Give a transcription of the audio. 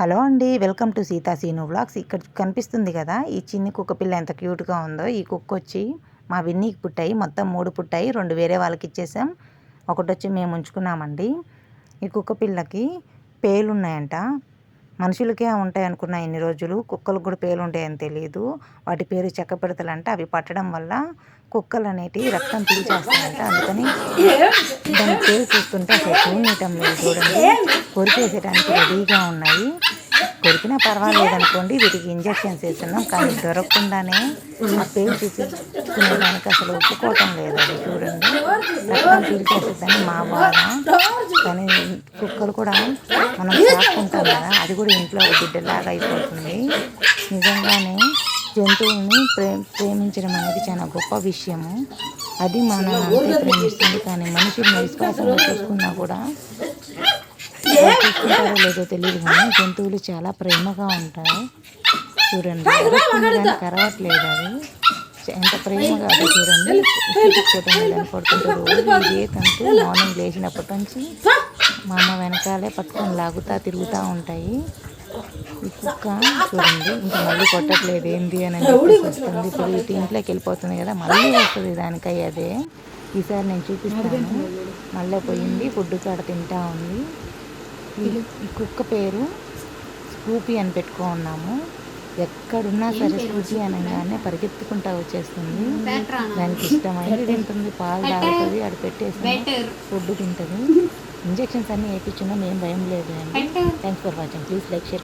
Hello అండి welcome to Seetha Seenu vlogs. ఇక్కడ కనిపిస్తుంది కదా ఈ చిన్ని కుక్క పిల్ల ఎంత క్యూట్గా ఉందో. ఈ కుక్క వచ్చి మా విన్నీకి పుట్టాయి మొత్తం మూడు పుట్టాయి రెండు వేరే వాళ్ళకి ఇచ్చేసాం. ఒకటి వచ్చి మేము ఉంచుకున్నామండి. ఈ కుక్క పిల్లకి పేలు ఉన్నాయంట మనుషులకే ఉంటాయి అనుకున్నా ఇన్ని రోజులు కుక్కలకు కూడా పేర్లు ఉంటాయని తెలియదు వాటి పేరు చెక్క అంటే అవి పట్టడం వల్ల కుక్కలు అనేటివి రక్తం పీల్చేస్తాయంట. అందుకని దాని పేరు చూస్తుంటే అసలు చూడటం లేదు చూడండి. కొరికేసేయడానికి రెడీగా ఉన్నాయి. కొరికినా పర్వాలేదు అనుకోండి వీటికి ఇంజక్షన్స్ వేస్తున్నాం కానీ దొరకకుండానే ఆ పేరు చూపించుకునేదానికి అసలు ఒప్పుకోవటం లేదు అది చూడండి. రక్తం పీల్చేస్తుందని మా బాధ కానీ కుక్కలు కూడా మనం సాకుంటాం కదా అది కూడా ఇంట్లో బిడ్డలాగా అయిపోతుంది. నిజంగానే జంతువుల్ని ప్రే ప్రేమించడం అనేది చాలా గొప్ప విషయము. అది మనం అంతే ప్రేమిస్తుంది కానీ మనుషుల్ని విశ్వాసంగా చూసుకున్నా కూడా చూసుకుంటారో లేదో తెలియదు కానీ జంతువులు చాలా ప్రేమగా ఉంటాయి. చూడండి కరవట్లేదు అది. ఎంత ప్రేమగా అది చూడండి. పడుతుంటారు రోజు ఇదే తంతు. మార్నింగ్ లేచినప్పటి నుంచి మా అమ్మ వెనకాలే పట్టుకొని లాగుతా తిరుగుతూ ఉంటాయి. ఈ కుక్క చూడండి ఇంకా మళ్ళీ కొట్టట్లేదు ఏంది అని చెప్పేసి వస్తుంది. ఇప్పుడు ఇటు ఇంట్లోకి వెళ్ళిపోతుంది కదా మళ్ళీ వస్తుంది దానికై అదే. ఈసారి నేను చూపిస్తాను. మళ్ళీ పోయింది ఫుడ్ కాడ తింటా ఉంది. ఈ- కుక్క పేరు స్కూపీ అని పెట్టుకున్నాము ఎక్కడున్నా సరే స్కూపీ అనగానే పరిగెత్తుకుంటా వచ్చేస్తుంది. దానికి ఇష్టమైంది తింటుంది పాలు తాగుతుంది అది పెట్టేసి ఫుడ్ తింటుంది. ఇంజెక్షన్స్ అన్నీ వేయించున్నా ఏం భయం లేదు. అండి thanks for watching please like share